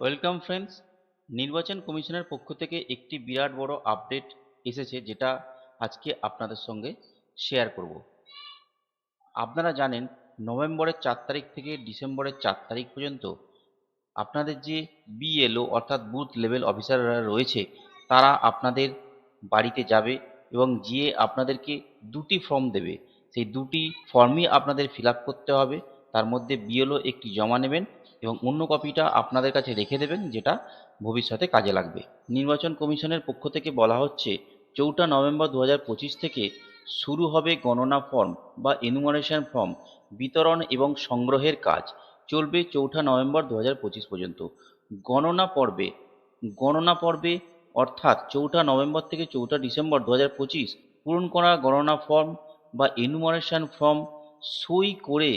Welcome friends, নির্বাচন কমিশনের পক্ষ থেকে একটি বিরাট বড় আপডেট এসেছে যেটা আজকে আপনাদের সঙ্গে শেয়ার করব। আপনারা জানেন, নভেম্বরের চার তারিখ থেকে ডিসেম্বরের চার তারিখ পর্যন্ত আপনাদের যে বিএলও অর্থাৎ বুথ লেভেল অফিসাররা রয়েছে, তারা আপনাদের বাড়িতে যাবে এবং গিয়ে আপনাদেরকে দুটি ফর্ম দেবে। সেই দুটি ফর্মই আপনাদের ফিল করতে হবে। তার মধ্যে বিএলও একটি জমা নেবেন এবং অন্য কপিটা আপনাদের কাছে রেখে দেবেন, যেটা ভবিষ্যতে কাজে লাগবে। নির্বাচন কমিশনের পক্ষ থেকে বলা হচ্ছে, চৌঠা নভেম্বর দু হাজার পঁচিশ থেকে শুরু হবে গণনা ফর্ম বা এনুমারেশন ফর্ম বিতরণ এবং সংগ্রহের কাজ। চলবে চৌঠা নভেম্বর দু হাজার পঁচিশ পর্যন্ত। গণনা পর্বে গণনা পর্বে, অর্থাৎ চৌঠা নভেম্বর থেকে চৌঠা ডিসেম্বর দু হাজার পঁচিশ, পূরণ করা গণনা ফর্ম বা এনুমারেশন ফর্ম সই করে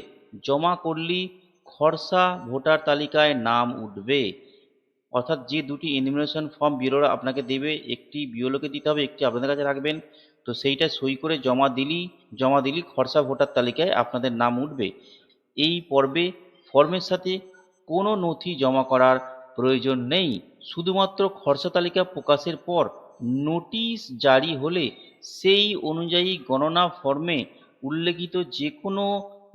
জমা করলেই খরসা ভোটার তালিকায় নাম উঠবে। অর্থাৎ যে দুটি ইনমিনেশন ফর্ম বিওলোরা আপনাকে দেবে, একটি বিওলোকে দিতে হবে, একটি আপনাদের কাছে রাখবেন। তো সেইটা সই করে জমা দিলেই জমা দিলেই খরসা ভোটার তালিকায় আপনাদের নাম উঠবে। এই পর্বে ফর্মের সাথে কোনো নথি জমা করার প্রয়োজন নেই। শুধুমাত্র খরচা তালিকা প্রকাশের পর নোটিশ জারি হলে সেই অনুযায়ী গণনা ফর্মে উল্লেখিত যে কোনো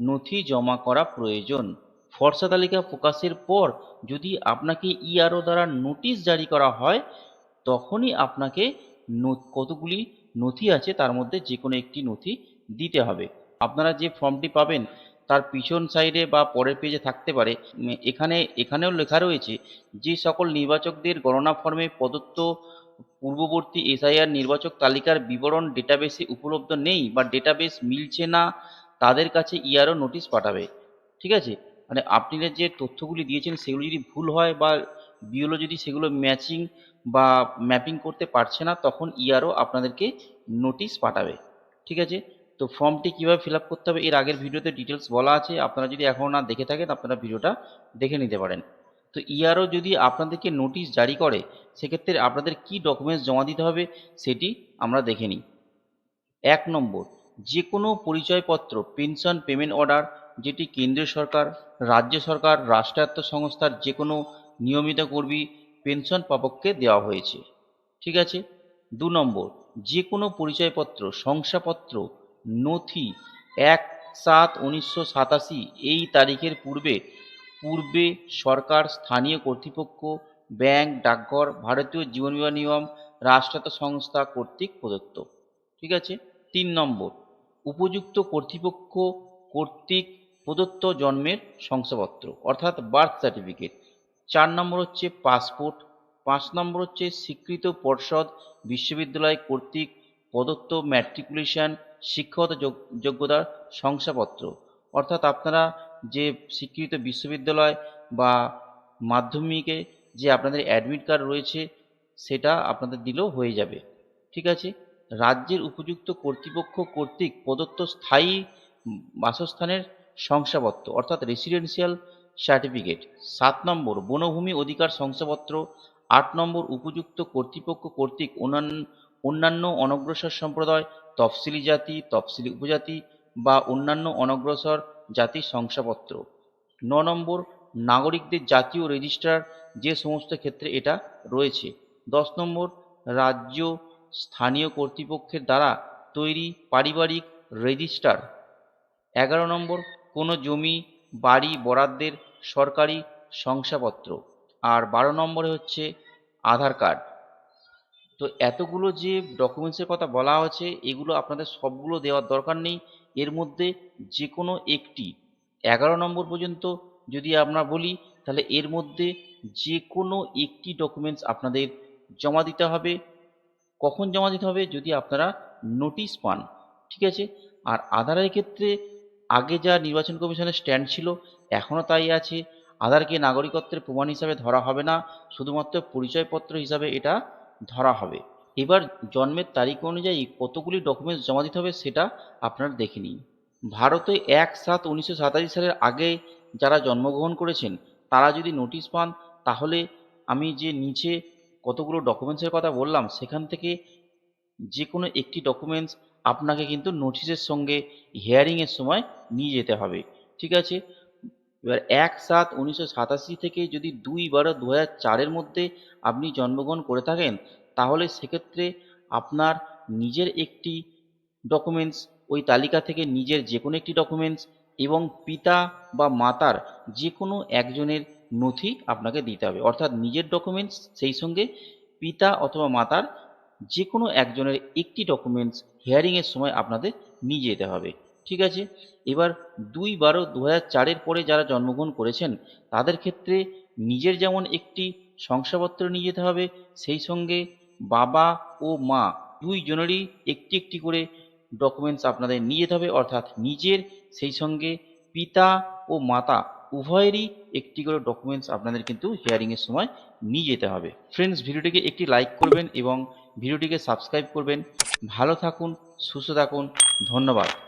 নথি জমা করা প্রয়োজন। ফর্সা তালিকা প্রকাশের পর যদি আপনাকে ইআরও দ্বারা নোটিশ জারি করা হয়, তখনই আপনাকে কতগুলি নথি আছে তার মধ্যে যে কোনো একটি নথি দিতে হবে। আপনারা যে ফর্মটি পাবেন তার পিছন সাইডে বা পরের পেজে থাকতে পারে। এখানে, এখানেও লেখা রয়েছে যে সকল নির্বাচকদের গণনা ফর্মে প্রদত্ত পূর্ববর্তী এসআইআর নির্বাচক তালিকার বিবরণ ডেটাবেসে উপলব্ধ নেই বা ডেটাবেস মিলছে না, তাদের কাছে ইআরও নোটিশ পাঠাবে। ঠিক আছে? মানে আপনারা যে তথ্যগুলি দিয়েছেন, সেগুলো যদি ভুল হয় বা বিওলো যদি সেগুলো ম্যাচিং বা ম্যাপিং করতে পারছে না, তখন ইআরও আপনাদেরকে নোটিশ পাঠাবে। ঠিক আছে? তো ফর্মটি কীভাবে ফিল করতে হবে, এর আগের ভিডিওতে ডিটেলস বলা আছে। আপনারা যদি এখনও না দেখে থাকেন, আপনারা ভিডিওটা দেখে নিতে পারেন। তো ইআরও যদি আপনাদেরকে নোটিশ জারি করে, সেক্ষেত্রে আপনাদের কি ডকুমেন্টস জমা দিতে হবে, সেটি আমরা দেখে নিই। এক নম্বর যে কোনো পরিচয়পত্র পেনশন পেমেন্ট অর্ডার যেটি কেন্দ্রীয় সরকার, রাজ্য সরকার, রাষ্ট্রায়ত্ত সংস্থার যে কোনো নিয়মিত কর্মী পেনশন প্রাপককে দেওয়া হয়েছে। ঠিক আছে? দু নম্বর যে কোনো পরিচয়পত্র, শংসাপত্র, নথি এক সাত উনিশশো সাতাশি এই তারিখের পূর্বে পূর্বে সরকার, স্থানীয় কর্তৃপক্ষ, ব্যাংক, ডাকঘর, ভারতীয় জীবন বীমা নিয়ম রাষ্ট্রায়ত্ত সংস্থা কর্তৃক প্রদত্ত। ঠিক আছে? তিন নম্বর, উপযুক্ত কর্তৃপক্ষ কর্তৃক প্রদত্ত জন্মের শংসাপত্র, অর্থাৎ বার্থ সার্টিফিকেট চার নম্বর হচ্ছে পাসপোর্ট পাঁচ নম্বর হচ্ছে স্বীকৃত পর্ষদ, বিশ্ববিদ্যালয় কর্তৃক প্রদত্ত ম্যাট্রিকুলেশন শিক্ষাগত যোগ- যোগ্যতার শংসাপত্র। অর্থাৎ আপনারা যে স্বীকৃত বিশ্ববিদ্যালয় বা মাধ্যমিকে যে আপনাদের অ্যাডমিট কার্ড রয়েছে, সেটা আপনাদের দিলেও হয়ে যাবে। ঠিক আছে? রাজ্যের উপযুক্ত কর্তৃপক্ষ কর্তৃক প্রদত্ত স্থায়ী বাসস্থানের শংসাপত্র, অর্থাৎ রেসিডেন্সিয়াল সার্টিফিকেট সাত নম্বর, বনভূমি অধিকার শংসাপত্র। আট নম্বর, উপযুক্ত কর্তৃপক্ষ কর্তৃক অন্যান্য অনগ্রসর সম্প্রদায়, তফসিলি জাতি, তফসিলি উপজাতি বা অন্যান্য অনগ্রসর জাতির শংসাপত্র। ন নম্বর, নাগরিকদের জাতীয় রেজিস্ট্রার যে সমস্ত ক্ষেত্রে এটা রয়েছে। দশ নম্বর, রাজ্য স্থানীয় কর্তৃপক্ষের দ্বারা তৈরি পারিবারিক রেজিস্টার এগারো নম্বর কোনো জমি, বাড়ি, বরাদ্দের সরকারি শংসাপত্র। আর বারো নম্বরে হচ্ছে আধার কার্ড। তো এতগুলো যে ডকুমেন্টসের কথা বলা হয়েছে, এগুলো আপনাদের সবগুলো দেওয়ার দরকার নেই। এর মধ্যে যে কোনো একটি। এগারো নম্বর পর্যন্ত যদি আমরা বলি, তাহলে এর মধ্যে যে কোনো একটি ডকুমেন্টস আপনাদের জমা দিতে হবে। কখন জমা দিতে হবে? যদি আপনারা নোটিশ পান। ঠিক আছে? আর আধারের ক্ষেত্রে আগে যা নির্বাচন কমিশনের স্ট্যান্ড ছিল এখনও তাই আছে। আধারকে নাগরিকত্বের প্রমাণ হিসাবে ধরা হবে না, শুধুমাত্র পরিচয়পত্র হিসাবে এটা ধরা হবে। এবার জন্মের তারিখ অনুযায়ী কতগুলি ডকুমেন্টস জমা দিতে হবে সেটা আপনারা দেখে নিন। ভারতে এক সাত উনিশশো সালের আগে যারা জন্মগ্রহণ করেছেন, তারা যদি নোটিশ পান, তাহলে আমি যে নিচে কতগুলো ডকুমেন্টসের কথা বললাম, সেখান থেকে যে কোনো একটি ডকুমেন্টস আপনাকে কিন্তু নোটিশের সঙ্গে হিয়ারিংয়ের সময় নিয়ে যেতে হবে, ঠিক আছে? এবার এক সাত উনিশশো সাতাশি থেকে যদি দুই বারো দু চারের মধ্যে আপনি জন্মগ্রহণ করে থাকেন, তাহলে সেক্ষেত্রে আপনার নিজের একটি ডকুমেন্টস ওই তালিকা থেকে নিজের যে কোনো একটি ডকুমেন্টস এবং পিতা বা মাতার যে কোনো একজনের নথি আপনাকে দিতে হবে। অর্থাৎ নিজের ডকুমেন্টস সেই সঙ্গে পিতা অথবা মাতার যে কোনো একজনের একটি ডকুমেন্টস হিয়ারিংয়ের সময় আপনাদের নিয়ে যেতে হবে, ঠিক আছে? এবার দুই বারো দু হাজার চারের পরে যারা জন্মগ্রহণ করেছেন, তাদের ক্ষেত্রে নিজের যেমন একটি শংসাপত্র নিয়ে যেতে হবে, সেই সঙ্গে বাবা ও মা দুইজনেরই একটি একটি করে ডকুমেন্টস আপনাদের নিয়ে যেতে হবে, অর্থাৎ নিজের, সেই সঙ্গে পিতা ও মাতা উভয়েরই একটি করে ডকুমেন্টস আপনাদের কিন্তু হিয়ারিংয়ের সময় নিয়ে যেতে হবে। ফ্রেন্ডস ভিডিওটিকে একটি লাইক করবেন এবং ভিডিওটিকে সাবস্ক্রাইব করবেন। ভালো থাকুন, সুস্থ থাকুন। ধন্যবাদ।